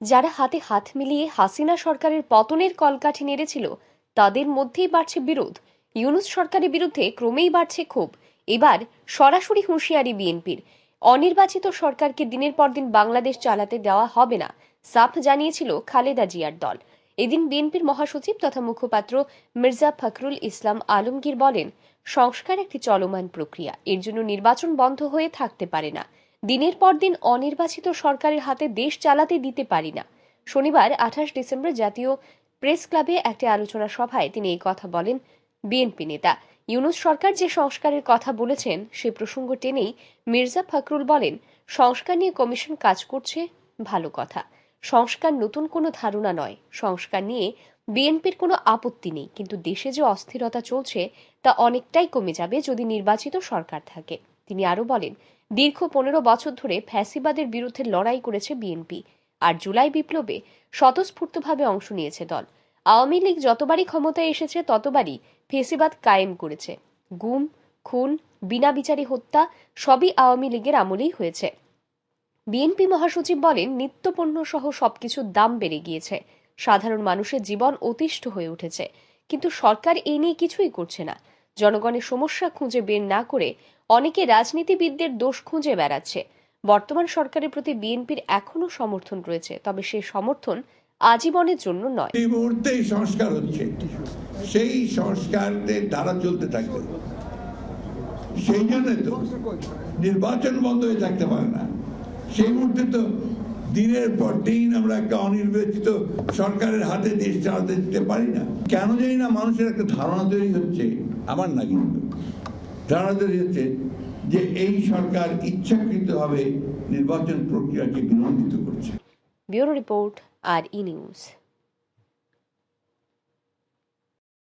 যারা হাতে হাত মিলিয়ে হাসিনা সরকারের পতনের কলকাঠি নেড়েছিল, তাদের মধ্যেই বাড়ছে বিরোধ। ইউনুস সরকারের বিরুদ্ধে ক্রমেই বাড়ছে ক্ষোভ। এবার সরাসরি হুঁশিয়ারি বিএনপির। অনির্বাচিত সরকারকে দিনের পর দিন বাংলাদেশ চালাতে দেওয়া হবে না, সাফ জানিয়েছিল খালেদা জিয়ার দল। এদিন বিএনপির মহাসচিব তথা মুখপাত্র মির্জা ফখরুল ইসলাম আলমগীর বলেন, সংস্কার একটি চলমান প্রক্রিয়া, এর জন্য নির্বাচন বন্ধ হয়ে থাকতে পারে না। দিনের পর দিন অনির্বাচিত সরকারের হাতে দেশ চালাতে দিতে পারি না। শনিবার, আঠাশ ডিসেম্বর জাতীয় প্রেস ক্লাবে একটি আলোচনা সভায় তিনি এই কথা বলেন বিএনপি নেতা। ইউনুস সরকার যে সংস্কারের কথা বলেছেন, সে প্রসঙ্গ টেনেই মির্জা ফখরুল বলেন, সংস্কার নিয়ে কমিশন কাজ করছে, ভালো কথা। সংস্কার নতুন কোনো ধারণা নয়। সংস্কার নিয়ে বিএনপির কোনো আপত্তি নেই। কিন্তু দেশে যে অস্থিরতা চলছে, তা অনেকটাই কমে যাবে যদি নির্বাচিত সরকার থাকে। তিনি আরও বলেন, দীর্ঘ পনেরো বছর ধরে ফ্যাসিবাদের বিরুদ্ধে লড়াই করেছে বিএনপি আর জুলাই বিপ্লবে স্বতঃস্ফূর্তভাবে অংশ নিয়েছে দল। আওয়ামী লীগ যতবারই ক্ষমতায় এসেছে, ততবারই ফেসিবাদ কায়েম করেছে। গুম, খুন বিনা বিচারে হত্যা সবই আওয়ামী লীগের আমলেই হয়েছে। বিএনপি মহাসচিব বলেন, নিত্যপণ্য সহ সবকিছুর দাম বেড়ে গিয়েছে। সাধারণ মানুষের জীবন অতিষ্ঠ হয়ে উঠেছে। কিন্তু সরকার এই নিয়ে কিছুই করছে না। জনগণের সমস্যা খুঁজে বের না করে অনেকে রাজনীতিবিদদের দোষ খুঁজে বেড়াচ্ছে। বর্তমান সরকারের প্রতি বিএনপির এখনও সমর্থন রয়েছে, তবে সেই সমর্থন আজীবনের জন্য নয়। এই মুহূর্তে সংস্কার হচ্ছে। সেই সংস্কারের ধারা চলতে থাকবে। সেই জন্য তো নির্বাচন বন্ধ হয়ে থাকতে পারে না। সেই মুহূর্তে তো দিনের পর দিন আমরা একটা অনির্বাচিত সরকারের হাতে দেশ চালাতে দিতে পারি না। কেন জানি না মানুষের একটা ধারণা তৈরি হচ্ছে, আমার না কিন্তু। ধারণা তৈরি হচ্ছে যে এই সরকার ইচ্ছাকৃতভাবে নির্বাচন প্রক্রিয়াকে বিলম্বিত করছে। Bureau report R E news.